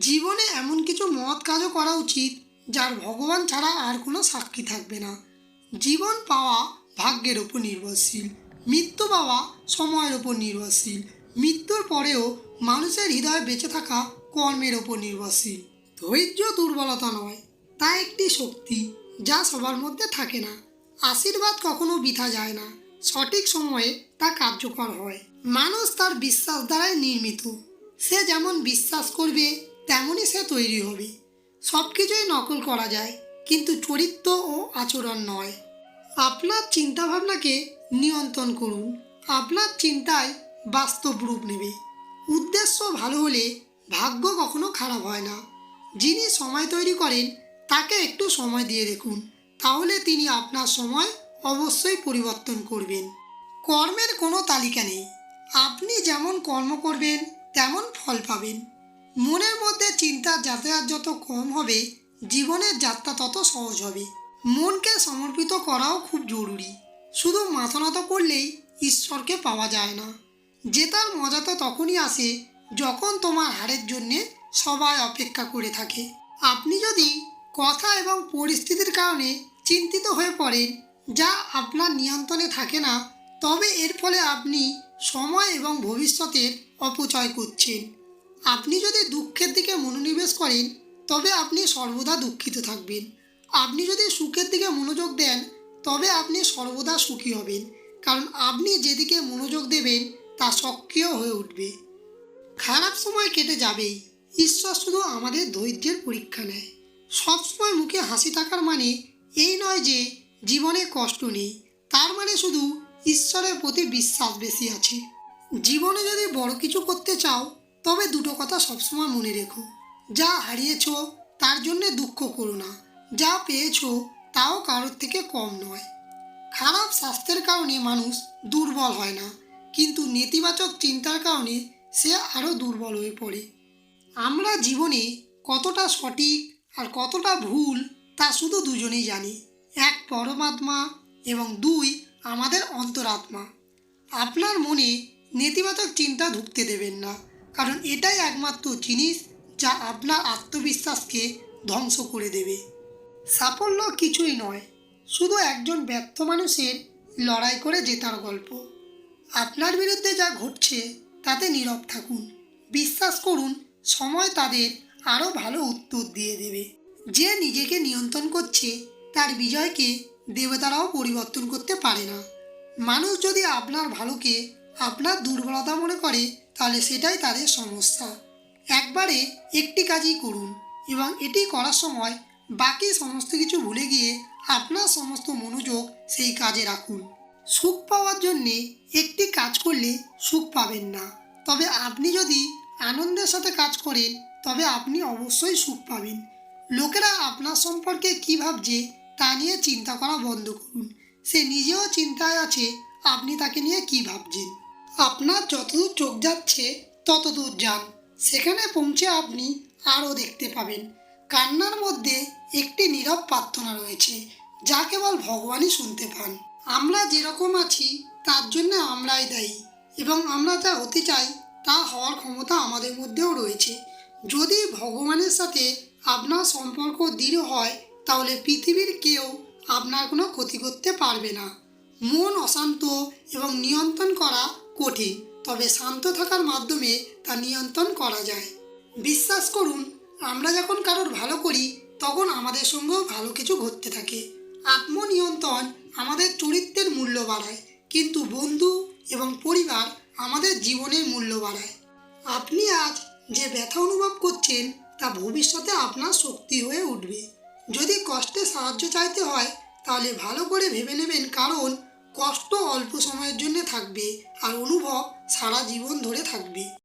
জীবনে এমন কিছু মহৎ কাজও করা উচিত, যার ভগবান ছাড়া আর কোনো সাক্ষী থাকবে না। জীবন পাওয়া ভাগ্যের ওপর নির্ভরশীল, মৃত্যু পাওয়া সময়ের ওপর নির্ভরশীল, মৃত্যুর পরেও মানুষের হৃদয়ে বেঁচে থাকা কর্মের ওপর নির্ভরশীল। ধৈর্য দুর্বলতা নয়, তা একটি শক্তি যা সবার মধ্যে থাকে না। আশীর্বাদ কখনো বৃথা যায় না, সঠিক সময়ে তা কার্যকর হয়। মানুষ তার বিশ্বাস দ্বারাই নির্মিত। সে যেমন বিশ্বাস করবে তেমনই সে তৈরি হবে। সব কিছুই নকল করা যায়, কিন্তু চরিত্র ও আচরণ নয়। আপনার চিন্তাভাবনাকে নিয়ন্ত্রণ করুন। আপনার চিন্তায় বাস্তব রূপ নেবে। উদ্দেশ্য ভালো হলে ভাগ্য কখনো খারাপ হয় না। যিনি সময় তৈরি করেন, তাকে একটু সময় দিয়ে দেখুন। তাহলে তিনি আপনার সময় অবশ্যই পরিবর্তন করবেন। কর্মের কোনো তালিকা নেই। আপনি যেমন কর্ম করবেন, তেমন ফল পাবেন। মনের মধ্যে চিন্তার যাতায়াত যত কম হবে, জীবনের যাত্রা তত সহজ হবে। মনকে সমর্পিত করাও খুব জরুরি। শুধু মাথা নত করলেই ঈশ্বরকে পাওয়া যায় না। জেতার মজা তো তখনই আসে যখন তোমার হারের জন্যে সবাই অপেক্ষা করে থাকে। আপনি যদি কথা এবং পরিস্থিতির কারণে চিন্তিত হয়ে পড়েন, যা আপনার নিয়ন্ত্রণে থাকে না, তবে এর ফলে আপনি সময় এবং ভবিষ্যতের অপচয় করছেন। আপনি যদি দুঃখের দিকে মনোনিবেশ করেন, তবে আপনি সর্বদা দুঃখিত থাকবেন। আপনি যদি সুখের দিকে মনোযোগ দেন, তবে আপনি সর্বদা সুখী হবেন। কারণ আপনি যেদিকে মনোযোগ দেবেন, তা সক্রিয় হয়ে উঠবে। খারাপ সময় কেটে যাবেই। ঈশ্বর শুধু আমাদের ধৈর্যের পরীক্ষা নেয়। সবসময় মুখে হাসি থাকার মানে এই নয় যে জীবনে কষ্ট নেই। তার মানে শুধু ঈশ্বরের প্রতি বিশ্বাস বেশি আছে। জীবনে যদি বড় কিছু করতে চাও তবে দুটো কথা সবসময় মনে রেখো। যা হারিয়েছ, তার জন্যে দুঃখ করো না। যা পেয়েছ, তাও কারোর থেকে কম নয়। খারাপ স্বাস্থ্যের কারণে মানুষ দুর্বল হয় না, কিন্তু নেতিবাচক চিন্তার কারণে সে আরও দুর্বল হয়ে পড়ে। আমরা জীবনে কতটা সঠিক আর কতটা ভুল, তা শুধু দুজনেই জানি। এক পরমাত্মা এবং দুই আমাদের অন্তরাত্মা। আপনার মনে নেতিবাচক চিন্তা ঢুকতে দেবেন না। কারণ এটাই একমাত্র জিনিস যা আপনার আত্মবিশ্বাসকে ধ্বংস করে দেবে। সাফল্য কিছুই নয়, শুধু একজন ব্যর্থ মানুষের লড়াই করে জেতার গল্প। আপনার বিরুদ্ধে যা ঘটছে, তাতে নীরব থাকুন। বিশ্বাস করুন, সময় তাদের আরও ভালো উত্তর দিয়ে দেবে। যে নিজেকে নিয়ন্ত্রণ করছে, তার বিজয়কে দেবতারাও পরিবর্তন করতে পারে না। মানুষ যদি আপনার ভালোকে, আপনার দুর্বলতা মনে করে তাহলে সেটাই তাদের সমস্যা। একবারে একটি কাজই করুন এবং এটি করার সময় বাকি সমস্ত কিছু ভুলে গিয়ে আপনার সমস্ত মনোযোগ সেই কাজে রাখুন। সুখ পাওয়ার জন্যে একটি কাজ করলে সুখ পাবেন না। তবে আপনি যদি আনন্দের সাথে কাজ করেন, তবে আপনি অবশ্যই সুখ পাবেন। লোকেরা আপনার সম্পর্কে কী ভাবছে, তা নিয়ে চিন্তা করা বন্ধ করুন। সে নিজেও চিন্তায় আছে, আপনি তাকে নিয়ে কী ভাবছেন? আপনার যতদূর চোখ যাচ্ছে, ততদূর যান। সেখানে পৌঁছে আপনি আরও দেখতে পাবেন। কান্নার মধ্যে একটি নীরব প্রার্থনা রয়েছে, যা কেবল ভগবানই শুনতে পান। আমরা যেরকম আছি, তার জন্য আমরাই দায়ী, এবং আমরা যা হতে চাই, তা হওয়ার ক্ষমতা আমাদের মধ্যেও রয়েছে। যদি ভগবানের সাথে আপনার সম্পর্ক দৃঢ় হয়, তাহলে পৃথিবীর কেউ আপনার কোনো ক্ষতি করতে পারবে না। মন অশান্ত এবং নিয়ন্ত্রণ করা কঠিন তবে শান্ত থাকার মাধ্যমে তা নিয়ন্ত্রণ করা যায়। বিশ্বাস করুন, আমরা যখন কারোর ভালো করি, তখন আমাদের সঙ্গেও ভালো কিছু ঘটতে থাকে। আত্মনিয়ন্ত্রণ আমাদের চরিত্রের মূল্য বাড়ায়, কিন্তু বন্ধু এবং পরিবার আমাদের জীবনের মূল্য বাড়ায়। আপনি আজ যে ব্যথা অনুভব করছেন, তা ভবিষ্যতে আপনার শক্তি হয়ে উঠবে। যদি কষ্টে সাহায্য চাইতে হয়, তাহলে ভালো করে ভেবে নেবেন কারণ কষ্ট অল্প সময়ের জন্য থাকবে আর অনুভব সারা জীবন ধরে থাকবে।